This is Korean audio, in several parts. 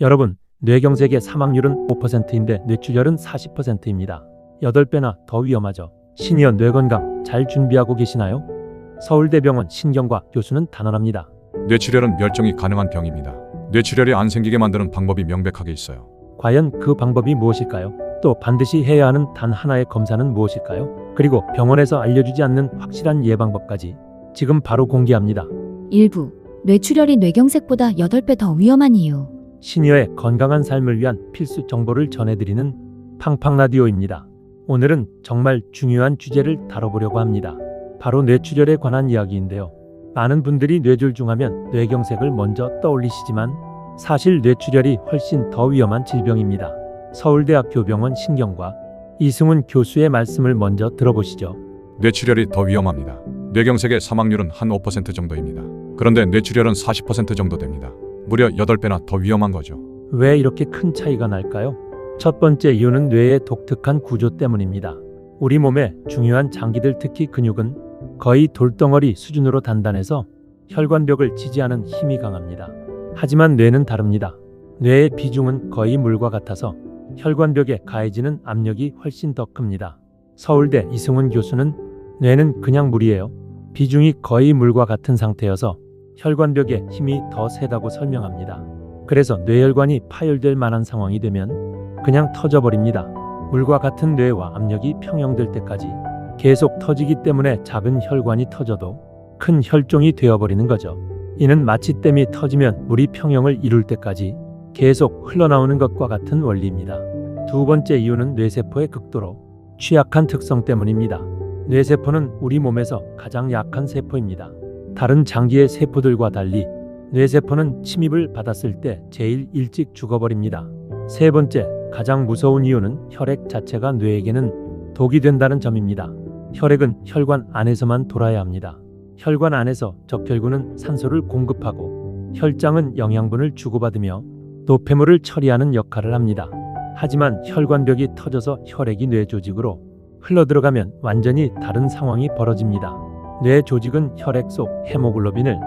여러분, 뇌경색의 사망률은 5%인데 뇌출혈은 40%입니다. 8배나 더 위험하죠. 시니어 뇌건강 잘 준비하고 계시나요? 서울대병원 신경과 교수는 단언합니다. 뇌출혈은 멸종이 가능한 병입니다. 뇌출혈이 안 생기게 만드는 방법이 명백하게 있어요. 과연 그 방법이 무엇일까요? 또 반드시 해야 하는 단 하나의 검사는 무엇일까요? 그리고 병원에서 알려주지 않는 확실한 예방법까지 지금 바로 공개합니다. 일부 뇌출혈이 뇌경색보다 8배 더 위험한 이유. 시니어의 건강한 삶을 위한 필수 정보를 전해드리는 팡팡 라디오입니다. 오늘은 정말 중요한 주제를 다뤄보려고 합니다. 바로 뇌출혈에 관한 이야기인데요. 많은 분들이 뇌졸중 하면 뇌경색을 먼저 떠올리시지만 사실 뇌출혈이 훨씬 더 위험한 질병입니다. 서울대학교 병원 신경과 이승훈 교수의 말씀을 먼저 들어보시죠. 뇌출혈이 더 위험합니다. 뇌경색의 사망률은 한 5% 정도입니다. 그런데 뇌출혈은 40% 정도 됩니다. 무려 8배나 더 위험한 거죠. 왜 이렇게 큰 차이가 날까요? 첫 번째 이유는 뇌의 독특한 구조 때문입니다. 우리 몸의 중요한 장기들 특히 근육은 거의 돌덩어리 수준으로 단단해서 혈관벽을 지지하는 힘이 강합니다. 하지만 뇌는 다릅니다. 뇌의 비중은 거의 물과 같아서 혈관벽에 가해지는 압력이 훨씬 더 큽니다. 서울대 이승훈 교수는 뇌는 그냥 물이에요. 비중이 거의 물과 같은 상태여서 혈관벽에 힘이 더 세다고 설명합니다. 그래서 뇌혈관이 파열될 만한 상황이 되면 그냥 터져버립니다. 물과 같은 뇌와 압력이 평형될 때까지 계속 터지기 때문에 작은 혈관이 터져도 큰 혈종이 되어버리는 거죠. 이는 마치 댐이 터지면 물이 평형을 이룰 때까지 계속 흘러나오는 것과 같은 원리입니다. 두 번째 이유는 뇌세포의 극도로 취약한 특성 때문입니다. 뇌세포는 우리 몸에서 가장 약한 세포입니다. 다른 장기의 세포들과 달리 뇌세포는 침입을 받았을 때 제일 일찍 죽어버립니다. 세 번째, 가장 무서운 이유는 혈액 자체가 뇌에게는 독이 된다는 점입니다. 혈액은 혈관 안에서만 돌아야 합니다. 혈관 안에서 적혈구는 산소를 공급하고 혈장은 영양분을 주고받으며 노폐물을 처리하는 역할을 합니다. 하지만 혈관벽이 터져서 혈액이 뇌 조직으로 흘러들어가면 완전히 다른 상황이 벌어집니다. 뇌 조직은 혈액 속 헤모글로빈을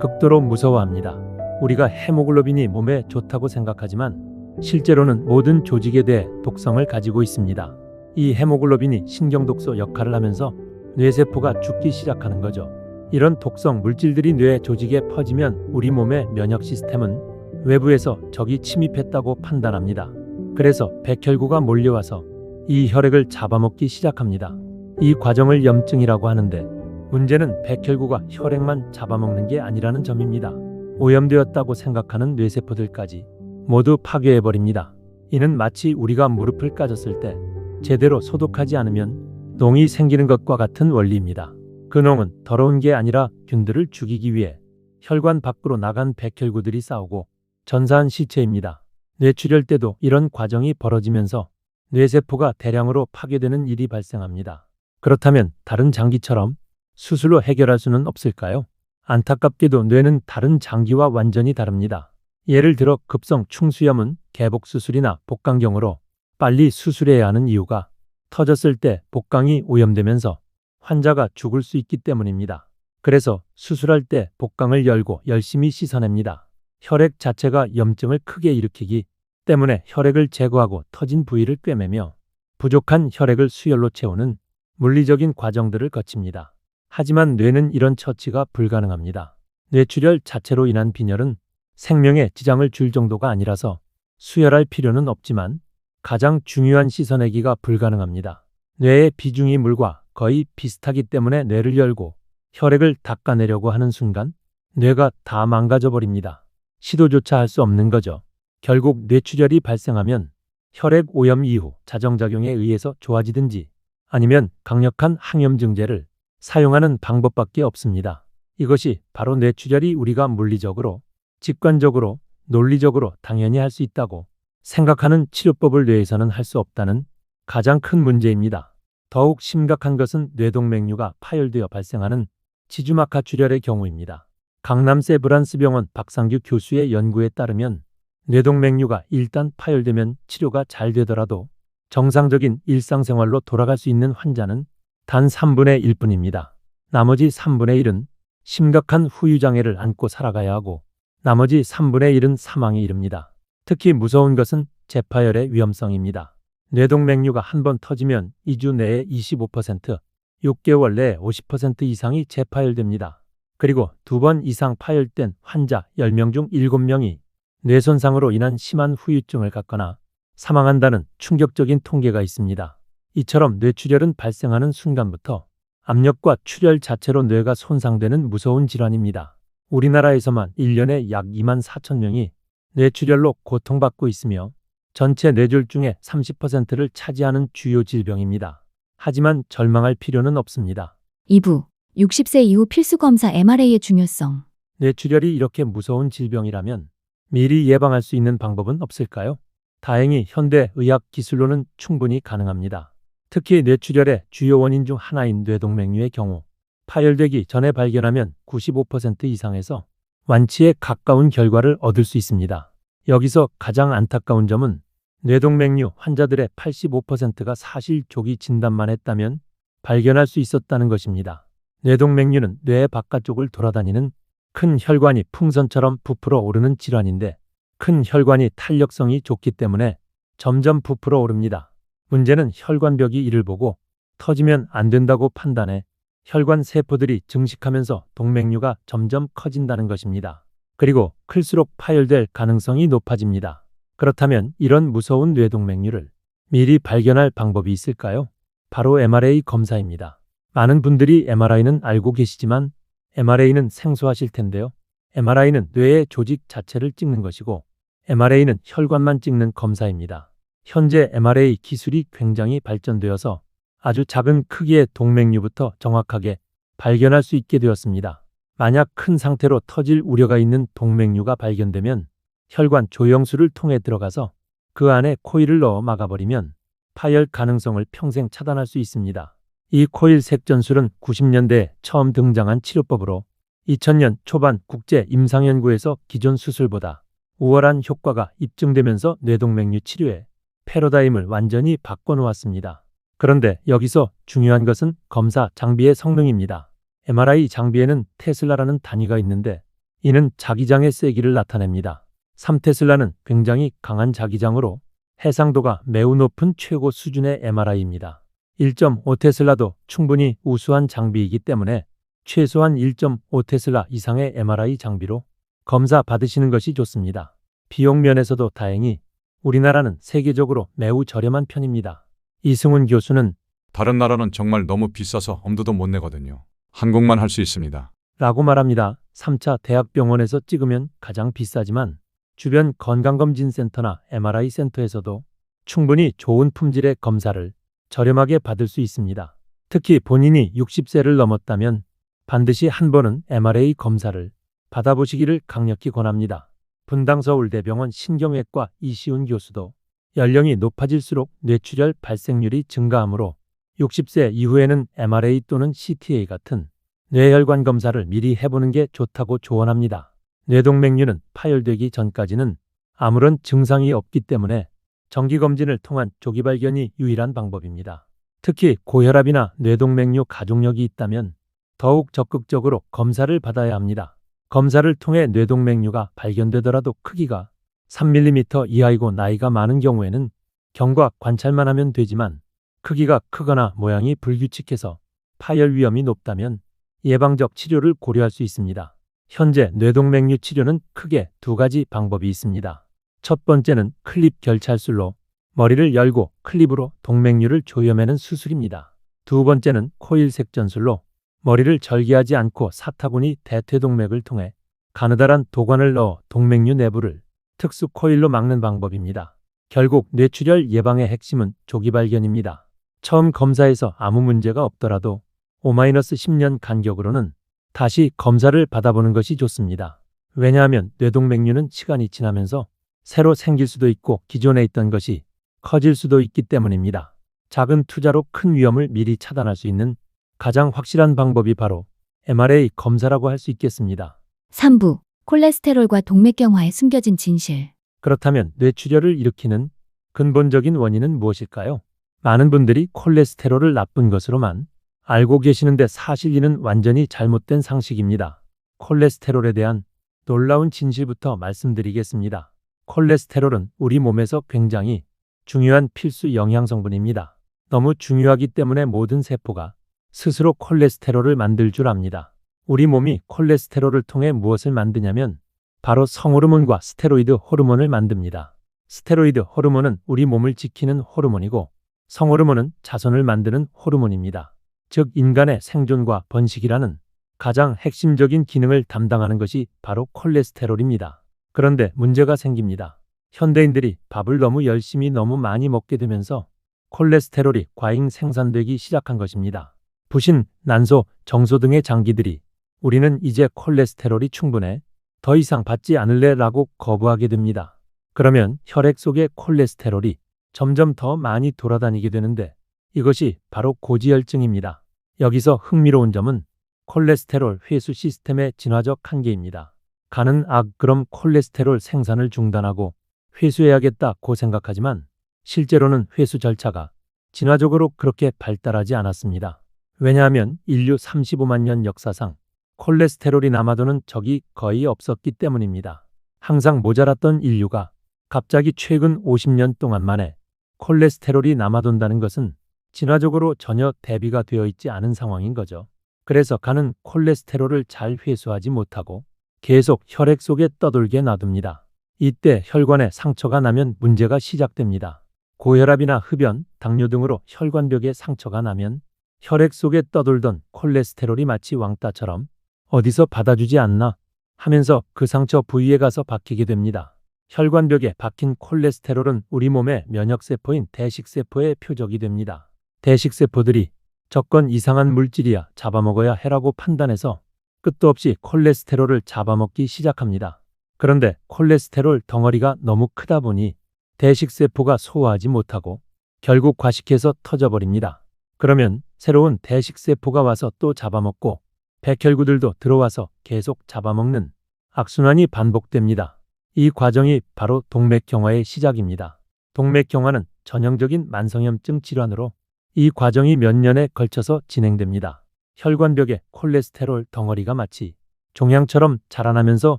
극도로 무서워합니다. 우리가 헤모글로빈이 몸에 좋다고 생각하지만 실제로는 모든 조직에 대해 독성을 가지고 있습니다. 이 헤모글로빈이 신경독소 역할을 하면서 뇌세포가 죽기 시작하는 거죠. 이런 독성 물질들이 뇌 조직에 퍼지면 우리 몸의 면역 시스템은 외부에서 적이 침입했다고 판단합니다. 그래서 백혈구가 몰려와서 이 혈액을 잡아먹기 시작합니다. 이 과정을 염증이라고 하는데 문제는 백혈구가 혈액만 잡아먹는 게 아니라는 점입니다. 오염되었다고 생각하는 뇌세포들까지 모두 파괴해버립니다. 이는 마치 우리가 무릎을 까졌을 때 제대로 소독하지 않으면 농이 생기는 것과 같은 원리입니다. 그 농은 더러운 게 아니라 균들을 죽이기 위해 혈관 밖으로 나간 백혈구들이 싸우고 전사한 시체입니다. 뇌출혈 때도 이런 과정이 벌어지면서 뇌세포가 대량으로 파괴되는 일이 발생합니다. 그렇다면 다른 장기처럼 수술로 해결할 수는 없을까요? 안타깝게도 뇌는 다른 장기와 완전히 다릅니다. 예를 들어 급성 충수염은 개복 수술이나 복강경으로 빨리 수술해야 하는 이유가 터졌을 때 복강이 오염되면서 환자가 죽을 수 있기 때문입니다. 그래서 수술할 때 복강을 열고 열심히 씻어냅니다. 혈액 자체가 염증을 크게 일으키기 때문에 혈액을 제거하고 터진 부위를 꿰매며 부족한 혈액을 수혈로 채우는 물리적인 과정들을 거칩니다. 하지만 뇌는 이런 처치가 불가능합니다. 뇌출혈 자체로 인한 빈혈은 생명에 지장을 줄 정도가 아니라서 수혈할 필요는 없지만 가장 중요한 씻어내기가 불가능합니다. 뇌의 비중이 물과 거의 비슷하기 때문에 뇌를 열고 혈액을 닦아내려고 하는 순간 뇌가 다 망가져 버립니다. 시도조차 할 수 없는 거죠. 결국 뇌출혈이 발생하면 혈액 오염 이후 자정작용에 의해서 좋아지든지 아니면 강력한 항염 증제를 사용하는 방법밖에 없습니다. 이것이 바로 뇌출혈이 우리가 물리적으로, 직관적으로, 논리적으로 당연히 할 수 있다고 생각하는 치료법을 뇌에서는 할 수 없다는 가장 큰 문제입니다. 더욱 심각한 것은 뇌동맥류가 파열되어 발생하는 지주막하 출혈의 경우입니다. 강남 세브란스병원 박상규 교수의 연구에 따르면 뇌동맥류가 일단 파열되면 치료가 잘 되더라도 정상적인 일상생활로 돌아갈 수 있는 환자는 단 3분의 1뿐입니다. 나머지 3분의 1은 심각한 후유장애를 안고 살아가야 하고 나머지 3분의 1은 사망에 이릅니다. 특히 무서운 것은 재파열의 위험성입니다. 뇌동맥류가 한 번 터지면 2주 내에 25%, 6개월 내에 50% 이상이 재파열됩니다. 그리고 두 번 이상 파열된 환자 10명 중 7명이 뇌 손상으로 인한 심한 후유증을 갖거나 사망한다는 충격적인 통계가 있습니다. 이처럼 뇌출혈은 발생하는 순간부터 압력과 출혈 자체로 뇌가 손상되는 무서운 질환입니다. 우리나라에서만 1년에 약 2만 4천 명이 뇌출혈로 고통받고 있으며 전체 뇌졸 중에 30%를 차지하는 주요 질병입니다. 하지만 절망할 필요는 없습니다. 2부 60세 이후 필수 검사 MRA의 중요성. 뇌출혈이 이렇게 무서운 질병이라면 미리 예방할 수 있는 방법은 없을까요? 다행히 현대 의학 기술로는 충분히 가능합니다. 특히 뇌출혈의 주요 원인 중 하나인 뇌동맥류의 경우 파열되기 전에 발견하면 95% 이상에서 완치에 가까운 결과를 얻을 수 있습니다. 여기서 가장 안타까운 점은 뇌동맥류 환자들의 85%가 사실 조기 진단만 했다면 발견할 수 있었다는 것입니다. 뇌동맥류는 뇌 바깥쪽을 돌아다니는 큰 혈관이 풍선처럼 부풀어 오르는 질환인데 큰 혈관이 탄력성이 좋기 때문에 점점 부풀어 오릅니다. 문제는 혈관벽이 이를 보고 터지면 안 된다고 판단해 혈관 세포들이 증식하면서 동맥류가 점점 커진다는 것입니다. 그리고 클수록 파열될 가능성이 높아집니다. 그렇다면 이런 무서운 뇌동맥류를 미리 발견할 방법이 있을까요? 바로 MRA 검사입니다. 많은 분들이 MRI는 알고 계시지만 MRA는 생소하실 텐데요. MRI는 뇌의 조직 자체를 찍는 것이고 MRA는 혈관만 찍는 검사입니다. 현재 MRA 기술이 굉장히 발전되어서 아주 작은 크기의 동맥류부터 정확하게 발견할 수 있게 되었습니다. 만약 큰 상태로 터질 우려가 있는 동맥류가 발견되면 혈관 조영수를 통해 들어가서 그 안에 코일을 넣어 막아버리면 파열 가능성을 평생 차단할 수 있습니다. 이 코일 색전술은 90년대에 처음 등장한 치료법으로 2000년 초반 국제 임상연구에서 기존 수술보다 우월한 효과가 입증되면서 뇌동맥류 치료에 패러다임을 완전히 바꿔놓았습니다. 그런데 여기서 중요한 것은 검사 장비의 성능입니다. MRI 장비에는 테슬라라는 단위가 있는데 이는 자기장의 세기를 나타냅니다. 3테슬라는 굉장히 강한 자기장으로 해상도가 매우 높은 최고 수준의 MRI입니다. 1.5테슬라도 충분히 우수한 장비이기 때문에 최소한 1.5테슬라 이상의 MRI 장비로 검사 받으시는 것이 좋습니다. 비용 면에서도 다행히 우리나라는 세계적으로 매우 저렴한 편입니다. 이승훈 교수는 다른 나라는 정말 너무 비싸서 엄두도 못 내거든요. 한국만 할 수 있습니다. 라고 말합니다. 3차 대학병원에서 찍으면 가장 비싸지만 주변 건강검진센터나 MRI 센터에서도 충분히 좋은 품질의 검사를 저렴하게 받을 수 있습니다. 특히 본인이 60세를 넘었다면 반드시 한 번은 MRA 검사를 받아보시기를 강력히 권합니다. 분당 서울대병원 신경외과 이시훈 교수도 연령이 높아질수록 뇌출혈 발생률이 증가하므로 60세 이후에는 MRA 또는 CTA 같은 뇌혈관 검사를 미리 해보는 게 좋다고 조언합니다. 뇌동맥류는 파열되기 전까지는 아무런 증상이 없기 때문에 정기검진을 통한 조기 발견이 유일한 방법입니다. 특히 고혈압이나 뇌동맥류 가족력이 있다면 더욱 적극적으로 검사를 받아야 합니다. 검사를 통해 뇌동맥류가 발견되더라도 크기가 3mm 이하이고 나이가 많은 경우에는 경과 관찰만 하면 되지만 크기가 크거나 모양이 불규칙해서 파열 위험이 높다면 예방적 치료를 고려할 수 있습니다. 현재 뇌동맥류 치료는 크게 두 가지 방법이 있습니다. 첫 번째는 클립 결찰술로 머리를 열고 클립으로 동맥류를 조여매는 수술입니다. 두 번째는 코일 색전술로 머리를 절개하지 않고 사타구니 대퇴동맥을 통해 가느다란 도관을 넣어 동맥류 내부를 특수 코일로 막는 방법입니다. 결국 뇌출혈 예방의 핵심은 조기 발견입니다. 처음 검사에서 아무 문제가 없더라도 5-10년 간격으로는 다시 검사를 받아보는 것이 좋습니다. 왜냐하면 뇌동맥류는 시간이 지나면서 새로 생길 수도 있고 기존에 있던 것이 커질 수도 있기 때문입니다. 작은 투자로 큰 위험을 미리 차단할 수 있는 가장 확실한 방법이 바로 MRA 검사라고 할 수 있겠습니다. 3부 콜레스테롤과 동맥경화의 숨겨진 진실. 그렇다면 뇌출혈을 일으키는 근본적인 원인은 무엇일까요? 많은 분들이 콜레스테롤을 나쁜 것으로만 알고 계시는데 사실 이는 완전히 잘못된 상식입니다. 콜레스테롤에 대한 놀라운 진실부터 말씀드리겠습니다. 콜레스테롤은 우리 몸에서 굉장히 중요한 필수 영양 성분입니다. 너무 중요하기 때문에 모든 세포가 스스로 콜레스테롤을 만들 줄 압니다. 우리 몸이 콜레스테롤을 통해 무엇을 만드냐면 바로 성호르몬과 스테로이드 호르몬을 만듭니다. 스테로이드 호르몬은 우리 몸을 지키는 호르몬이고 성호르몬은 자손을 만드는 호르몬입니다. 즉 인간의 생존과 번식이라는 가장 핵심적인 기능을 담당하는 것이 바로 콜레스테롤입니다. 그런데 문제가 생깁니다. 현대인들이 밥을 너무 열심히 너무 많이 먹게 되면서 콜레스테롤이 과잉 생산되기 시작한 것입니다. 부신, 난소, 정소 등의 장기들이 우리는 이제 콜레스테롤이 충분해 더 이상 받지 않을래 라고 거부하게 됩니다. 그러면 혈액 속의 콜레스테롤이 점점 더 많이 돌아다니게 되는데 이것이 바로 고지혈증입니다. 여기서 흥미로운 점은 콜레스테롤 회수 시스템의 진화적 한계입니다. 간은 아 그럼 콜레스테롤 생산을 중단하고 회수해야겠다고 생각하지만 실제로는 회수 절차가 진화적으로 그렇게 발달하지 않았습니다. 왜냐하면 인류 35만 년 역사상 콜레스테롤이 남아도는 적이 거의 없었기 때문입니다. 항상 모자랐던 인류가 갑자기 최근 50년 동안 만에 콜레스테롤이 남아돈다는 것은 진화적으로 전혀 대비가 되어 있지 않은 상황인 거죠. 그래서 간은 콜레스테롤을 잘 회수하지 못하고 계속 혈액 속에 떠돌게 놔둡니다. 이때 혈관에 상처가 나면 문제가 시작됩니다. 고혈압이나 흡연, 당뇨 등으로 혈관벽에 상처가 나면 혈액 속에 떠돌던 콜레스테롤이 마치 왕따처럼 어디서 받아주지 않나 하면서 그 상처 부위에 가서 박히게 됩니다. 혈관벽에 박힌 콜레스테롤은 우리 몸의 면역세포인 대식세포의 표적이 됩니다. 대식세포들이 적건 이상한 물질이야 잡아먹어야 해라고 판단해서 끝도 없이 콜레스테롤을 잡아먹기 시작합니다. 그런데 콜레스테롤 덩어리가 너무 크다 보니 대식세포가 소화하지 못하고 결국 과식해서 터져버립니다. 그러면 새로운 대식세포가 와서 또 잡아먹고 백혈구들도 들어와서 계속 잡아먹는 악순환이 반복됩니다. 이 과정이 바로 동맥경화의 시작입니다. 동맥경화는 전형적인 만성염증 질환으로 이 과정이 몇 년에 걸쳐서 진행됩니다. 혈관벽에 콜레스테롤 덩어리가 마치 종양처럼 자라나면서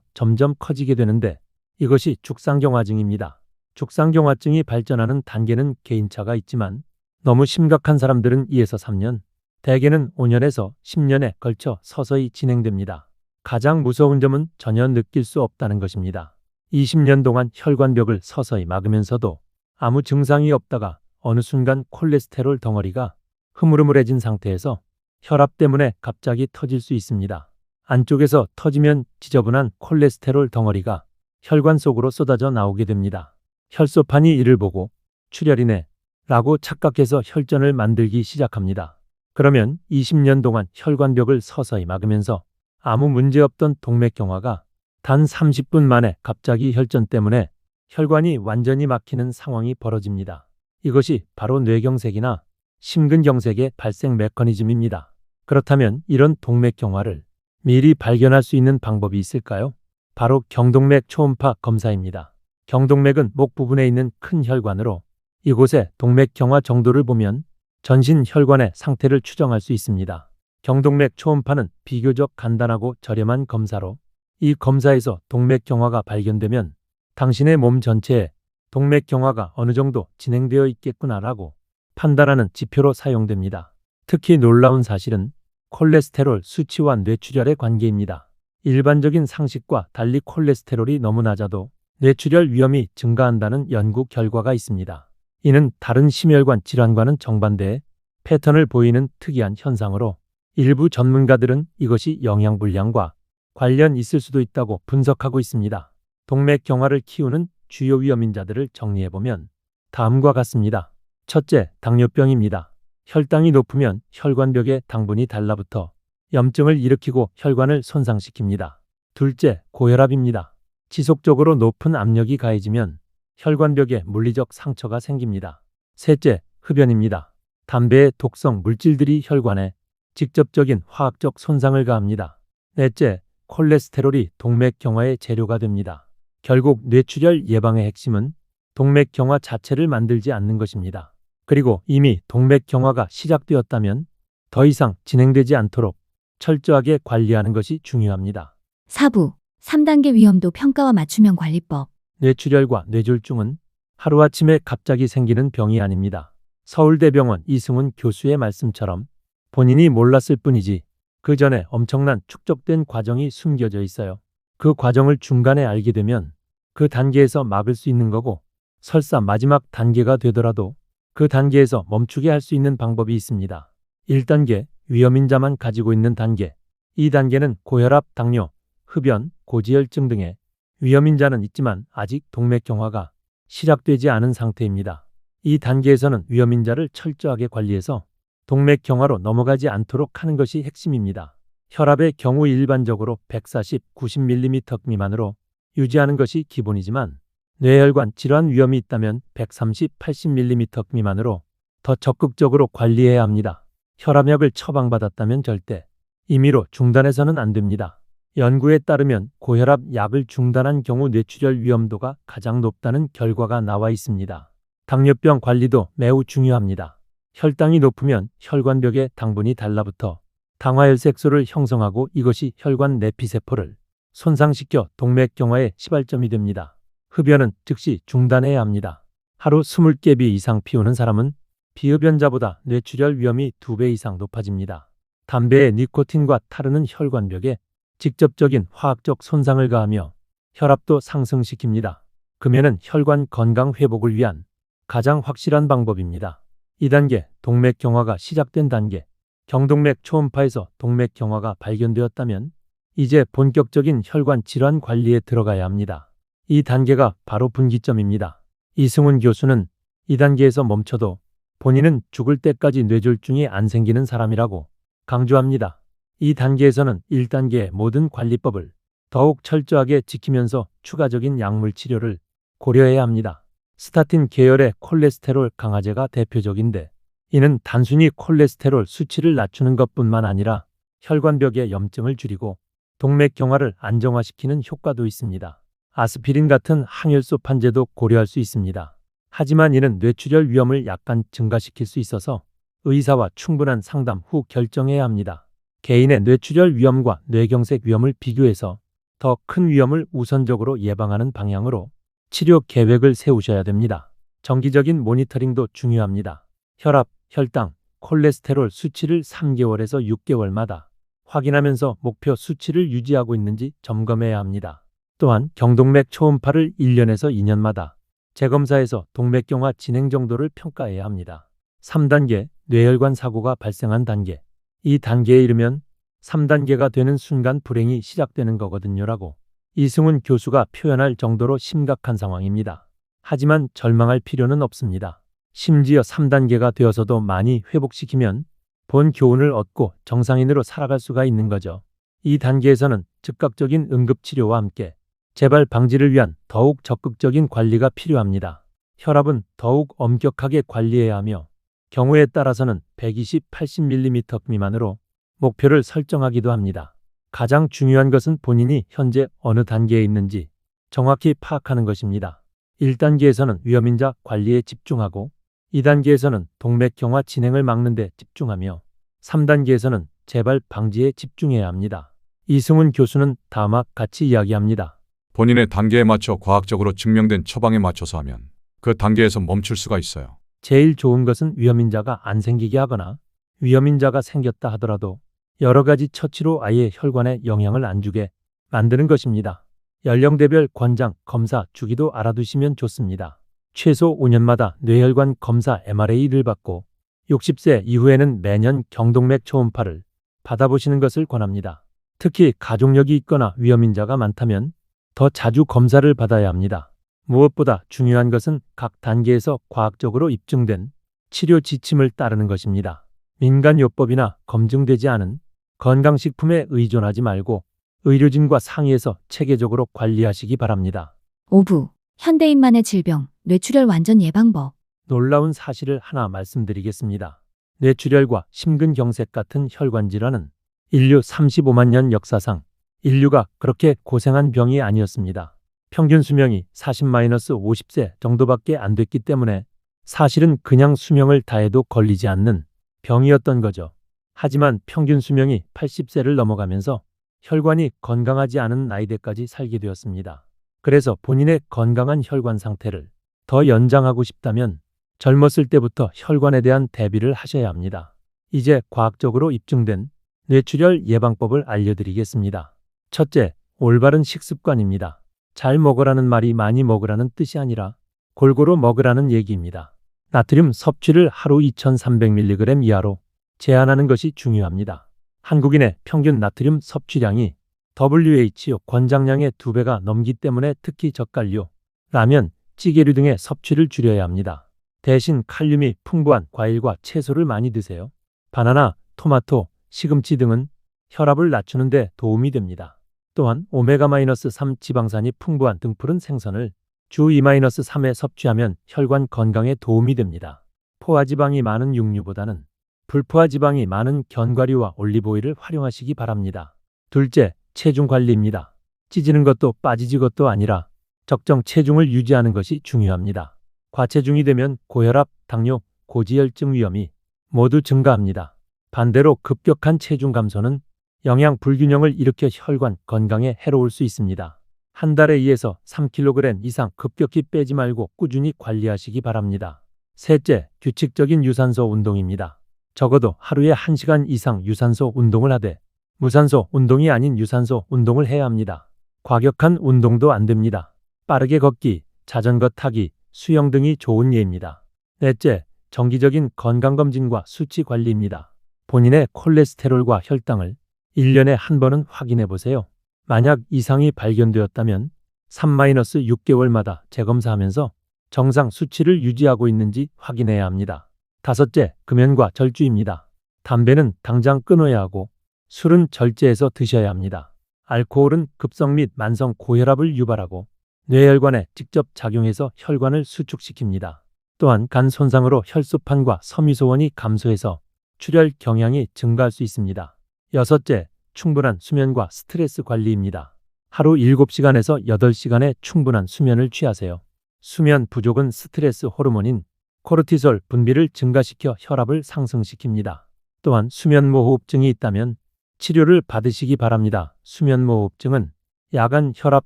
점점 커지게 되는데 이것이 죽상경화증입니다. 죽상경화증이 발전하는 단계는 개인차가 있지만 너무 심각한 사람들은 2에서 3년, 대개는 5년에서 10년에 걸쳐 서서히 진행됩니다. 가장 무서운 점은 전혀 느낄 수 없다는 것입니다. 20년 동안 혈관벽을 서서히 막으면서도 아무 증상이 없다가 어느 순간 콜레스테롤 덩어리가 흐물흐물해진 상태에서 혈압 때문에 갑자기 터질 수 있습니다. 안쪽에서 터지면 지저분한 콜레스테롤 덩어리가 혈관 속으로 쏟아져 나오게 됩니다. 혈소판이 이를 보고 출혈이네 라고 착각해서 혈전을 만들기 시작합니다. 그러면 20년 동안 혈관벽을 서서히 막으면서 아무 문제 없던 동맥경화가 단 30분 만에 갑자기 혈전 때문에 혈관이 완전히 막히는 상황이 벌어집니다. 이것이 바로 뇌경색이나 심근경색의 발생 메커니즘입니다. 그렇다면 이런 동맥경화를 미리 발견할 수 있는 방법이 있을까요? 바로 경동맥 초음파 검사입니다. 경동맥은 목 부분에 있는 큰 혈관으로 이곳의 동맥경화 정도를 보면 전신 혈관의 상태를 추정할 수 있습니다. 경동맥 초음파는 비교적 간단하고 저렴한 검사로 이 검사에서 동맥경화가 발견되면 당신의 몸 전체에 동맥경화가 어느 정도 진행되어 있겠구나라고 판단하는 지표로 사용됩니다. 특히 놀라운 사실은 콜레스테롤 수치와 뇌출혈의 관계입니다. 일반적인 상식과 달리 콜레스테롤이 너무 낮아도 뇌출혈 위험이 증가한다는 연구 결과가 있습니다. 이는 다른 심혈관 질환과는 정반대의 패턴을 보이는 특이한 현상으로 일부 전문가들은 이것이 영양불량과 관련 있을 수도 있다고 분석하고 있습니다. 동맥경화를 키우는 주요 위험인자들을 정리해보면 다음과 같습니다. 첫째, 당뇨병입니다. 혈당이 높으면 혈관벽에 당분이 달라붙어 염증을 일으키고 혈관을 손상시킵니다. 둘째, 고혈압입니다. 지속적으로 높은 압력이 가해지면 혈관벽에 물리적 상처가 생깁니다. 셋째, 흡연입니다. 담배의 독성 물질들이 혈관에 직접적인 화학적 손상을 가합니다. 넷째, 콜레스테롤이 동맥 경화의 재료가 됩니다. 결국 뇌출혈 예방의 핵심은 동맥 경화 자체를 만들지 않는 것입니다. 그리고 이미 동맥 경화가 시작되었다면 더 이상 진행되지 않도록 철저하게 관리하는 것이 중요합니다. 4부 3단계 위험도 평가와 맞춤형 관리법 뇌출혈과 뇌졸중은 하루아침에 갑자기 생기는 병이 아닙니다. 서울대병원 이승훈 교수의 말씀처럼 본인이 몰랐을 뿐이지 그 전에 엄청난 축적된 과정이 숨겨져 있어요. 그 과정을 중간에 알게 되면 그 단계에서 막을 수 있는 거고 설사 마지막 단계가 되더라도 그 단계에서 멈추게 할 수 있는 방법이 있습니다. 1단계 위험인자만 가지고 있는 단계 2단계는 고혈압, 당뇨, 흡연, 고지혈증 등의 위험인 자는 있지만 아직 동맥경화가 시작되지 않은 상태입니다. 이 단계에서는 위험인 자를 철저하게 관리해서 동맥경화로 넘어가지 않도록 하는 것이 핵심입니다. 혈압의 경우 일반적으로 140, 90mm 미만으로 유지하는 것이 기본이지만 뇌혈관 질환 위험이 있다면 130, 80mm 미만으로 더 적극적으로 관리해야 합니다. 혈압약을 처방받았다면 절대 임의로 중단해서는 안 됩니다. 연구에 따르면 고혈압 약을 중단한 경우 뇌출혈 위험도가 가장 높다는 결과가 나와 있습니다. 당뇨병 관리도 매우 중요합니다. 혈당이 높으면 혈관벽에 당분이 달라붙어 당화혈색소를 형성하고 이것이 혈관 내피세포를 손상시켜 동맥경화의 시발점이 됩니다. 흡연은 즉시 중단해야 합니다. 하루 20개비 이상 피우는 사람은 비흡연자보다 뇌출혈 위험이 2배 이상 높아집니다. 담배의 니코틴과 타르는 혈관벽에 직접적인 화학적 손상을 가하며 혈압도 상승시킵니다. 금연은 혈관 건강 회복을 위한 가장 확실한 방법입니다. 2단계 동맥 경화가 시작된 단계 경동맥 초음파에서 동맥 경화가 발견되었다면 이제 본격적인 혈관 질환 관리에 들어가야 합니다. 이 단계가 바로 분기점입니다. 이승훈 교수는 이 단계에서 멈춰도 본인은 죽을 때까지 뇌졸중이 안 생기는 사람이라고 강조합니다. 이 단계에서는 1단계의 모든 관리법을 더욱 철저하게 지키면서 추가적인 약물 치료를 고려해야 합니다. 스타틴 계열의 콜레스테롤 강화제가 대표적인데 이는 단순히 콜레스테롤 수치를 낮추는 것뿐만 아니라 혈관벽의 염증을 줄이고 동맥 경화를 안정화시키는 효과도 있습니다. 아스피린 같은 항혈소 판제도 고려할 수 있습니다. 하지만 이는 뇌출혈 위험을 약간 증가시킬 수 있어서 의사와 충분한 상담 후 결정해야 합니다. 개인의 뇌출혈 위험과 뇌경색 위험을 비교해서 더 큰 위험을 우선적으로 예방하는 방향으로 치료 계획을 세우셔야 됩니다. 정기적인 모니터링도 중요합니다. 혈압, 혈당, 콜레스테롤 수치를 3개월에서 6개월마다 확인하면서 목표 수치를 유지하고 있는지 점검해야 합니다. 또한 경동맥 초음파를 1년에서 2년마다 재검사해서 동맥경화 진행 정도를 평가해야 합니다. 3단계 뇌혈관 사고가 발생한 단계. 이 단계에 이르면 3단계가 되는 순간 불행이 시작되는 거거든요라고 이승훈 교수가 표현할 정도로 심각한 상황입니다. 하지만 절망할 필요는 없습니다. 심지어 3단계가 되어서도 많이 회복시키면 본 교훈을 얻고 정상인으로 살아갈 수가 있는 거죠. 이 단계에서는 즉각적인 응급치료와 함께 재발 방지를 위한 더욱 적극적인 관리가 필요합니다. 혈압은 더욱 엄격하게 관리해야 하며 경우에 따라서는 120, 80mm 미만으로 목표를 설정하기도 합니다. 가장 중요한 것은 본인이 현재 어느 단계에 있는지 정확히 파악하는 것입니다. 1단계에서는 위험인자 관리에 집중하고 2단계에서는 동맥경화 진행을 막는 데 집중하며 3단계에서는 재발 방지에 집중해야 합니다. 이승훈 교수는 다음과 같이 이야기합니다. 본인의 단계에 맞춰 과학적으로 증명된 처방에 맞춰서 하면 그 단계에서 멈출 수가 있어요. 제일 좋은 것은 위험인자가 안 생기게 하거나 위험인자가 생겼다 하더라도 여러 가지 처치로 아예 혈관에 영향을 안 주게 만드는 것입니다. 연령대별 권장, 검사, 주기도 알아두시면 좋습니다. 최소 5년마다 뇌혈관 검사 MRA를 받고 60세 이후에는 매년 경동맥 초음파를 받아보시는 것을 권합니다. 특히 가족력이 있거나 위험인자가 많다면 더 자주 검사를 받아야 합니다. 무엇보다 중요한 것은 각 단계에서 과학적으로 입증된 치료 지침을 따르는 것입니다. 민간요법이나 검증되지 않은 건강식품에 의존하지 말고 의료진과 상의해서 체계적으로 관리하시기 바랍니다. 5부 현대인만의 질병 뇌출혈 완전 예방법 놀라운 사실을 하나 말씀드리겠습니다. 뇌출혈과 심근경색 같은 혈관 질환은 인류 35만 년 역사상 인류가 그렇게 고생한 병이 아니었습니다. 평균 수명이 40-50세 정도밖에 안 됐기 때문에 사실은 그냥 수명을 다해도 걸리지 않는 병이었던 거죠. 하지만 평균 수명이 80세를 넘어가면서 혈관이 건강하지 않은 나이대까지 살게 되었습니다. 그래서 본인의 건강한 혈관 상태를 더 연장하고 싶다면 젊었을 때부터 혈관에 대한 대비를 하셔야 합니다. 이제 과학적으로 입증된 뇌출혈 예방법을 알려드리겠습니다. 첫째, 올바른 식습관입니다. 잘 먹으라는 말이 많이 먹으라는 뜻이 아니라 골고루 먹으라는 얘기입니다. 나트륨 섭취를 하루 2300mg 이하로 제한하는 것이 중요합니다. 한국인의 평균 나트륨 섭취량이 WHO 권장량의 두배가 넘기 때문에 특히 젓갈류, 라면, 찌개류 등의 섭취를 줄여야 합니다. 대신 칼륨이 풍부한 과일과 채소를 많이 드세요. 바나나, 토마토, 시금치 등은 혈압을 낮추는 데 도움이 됩니다. 또한 오메가-3 지방산이 풍부한 등푸른 생선을 주 2-3회 섭취하면 혈관 건강에 도움이 됩니다. 포화 지방이 많은 육류보다는 불포화 지방이 많은 견과류와 올리브오일을 활용하시기 바랍니다. 둘째, 체중 관리입니다. 찌지는 것도 빠지지 것도 아니라 적정 체중을 유지하는 것이 중요합니다. 과체중이 되면 고혈압, 당뇨, 고지혈증 위험이 모두 증가합니다. 반대로 급격한 체중 감소는 영양 불균형을 일으켜 혈관 건강에 해로울 수 있습니다. 한 달에 2에서 3kg 이상 급격히 빼지 말고 꾸준히 관리하시기 바랍니다. 셋째, 규칙적인 유산소 운동입니다. 적어도 하루에 1시간 이상 유산소 운동을 하되 무산소 운동이 아닌 유산소 운동을 해야 합니다. 과격한 운동도 안 됩니다. 빠르게 걷기, 자전거 타기, 수영 등이 좋은 예입니다. 넷째, 정기적인 건강검진과 수치 관리입니다. 본인의 콜레스테롤과 혈당을 1년에 한 번은 확인해 보세요. 만약 이상이 발견되었다면 3-6개월마다 재검사하면서 정상 수치를 유지하고 있는지 확인해야 합니다. 다섯째, 금연과 절주입니다. 담배는 당장 끊어야 하고 술은 절제해서 드셔야 합니다. 알코올은 급성 및 만성 고혈압을 유발하고 뇌혈관에 직접 작용해서 혈관을 수축시킵니다. 또한 간 손상으로 혈소판과 섬유소원이 감소해서 출혈 경향이 증가할 수 있습니다. 여섯째, 충분한 수면과 스트레스 관리입니다. 하루 7시간에서 8시간의 충분한 수면을 취하세요. 수면 부족은 스트레스 호르몬인 코르티솔 분비를 증가시켜 혈압을 상승시킵니다. 또한 수면무호흡증이 있다면 치료를 받으시기 바랍니다. 수면무호흡증은 야간 혈압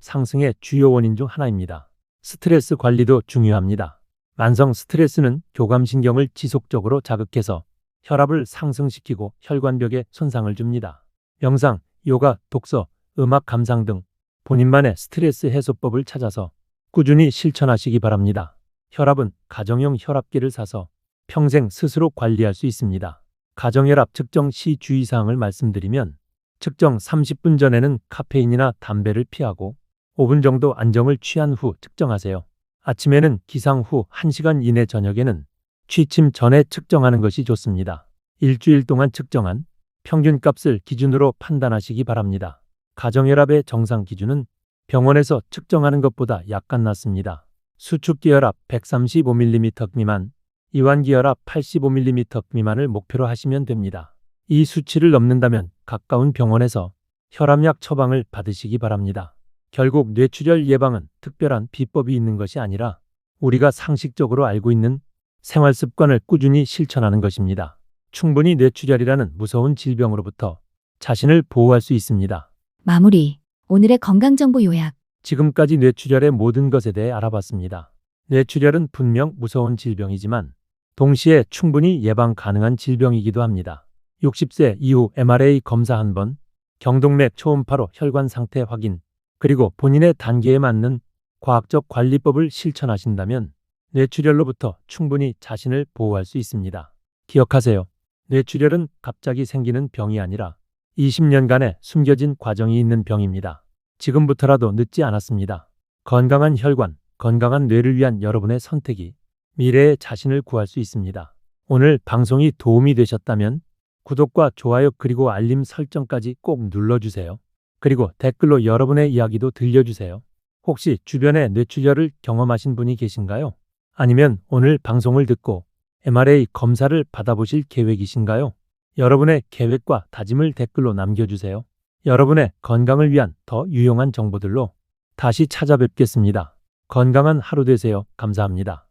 상승의 주요 원인 중 하나입니다. 스트레스 관리도 중요합니다. 만성 스트레스는 교감신경을 지속적으로 자극해서 혈압을 상승시키고 혈관벽에 손상을 줍니다. 명상, 요가, 독서, 음악 감상 등 본인만의 스트레스 해소법을 찾아서 꾸준히 실천하시기 바랍니다. 혈압은 가정용 혈압계를 사서 평생 스스로 관리할 수 있습니다. 가정혈압 측정 시 주의사항을 말씀드리면 측정 30분 전에는 카페인이나 담배를 피하고 5분 정도 안정을 취한 후 측정하세요. 아침에는 기상 후 1시간 이내 저녁에는 취침 전에 측정하는 것이 좋습니다. 일주일 동안 측정한 평균값을 기준으로 판단하시기 바랍니다. 가정혈압의 정상 기준은 병원에서 측정하는 것보다 약간 낮습니다. 수축기혈압 135mm 미만, 이완기혈압 85mm 미만을 목표로 하시면 됩니다. 이 수치를 넘는다면 가까운 병원에서 혈압약 처방을 받으시기 바랍니다. 결국 뇌출혈 예방은 특별한 비법이 있는 것이 아니라 우리가 상식적으로 알고 있는 생활 습관을 꾸준히 실천하는 것입니다. 충분히 뇌출혈이라는 무서운 질병으로부터 자신을 보호할 수 있습니다. 마무리. 오늘의 건강정보 요약. 지금까지 뇌출혈의 모든 것에 대해 알아봤습니다. 뇌출혈은 분명 무서운 질병이지만 동시에 충분히 예방 가능한 질병이기도 합니다. 60세 이후 MRA 검사 한 번, 경동맥 초음파로 혈관 상태 확인, 그리고 본인의 단계에 맞는 과학적 관리법을 실천하신다면 뇌출혈로부터 충분히 자신을 보호할 수 있습니다. 기억하세요. 뇌출혈은 갑자기 생기는 병이 아니라 20년간의 숨겨진 과정이 있는 병입니다. 지금부터라도 늦지 않았습니다. 건강한 혈관, 건강한 뇌를 위한 여러분의 선택이 미래의 자신을 구할 수 있습니다. 오늘 방송이 도움이 되셨다면 구독과 좋아요 그리고 알림 설정까지 꼭 눌러주세요. 그리고 댓글로 여러분의 이야기도 들려주세요. 혹시 주변에 뇌출혈을 경험하신 분이 계신가요? 아니면 오늘 방송을 듣고 MRA 검사를 받아보실 계획이신가요? 여러분의 계획과 다짐을 댓글로 남겨주세요. 여러분의 건강을 위한 더 유용한 정보들로 다시 찾아뵙겠습니다. 건강한 하루 되세요. 감사합니다.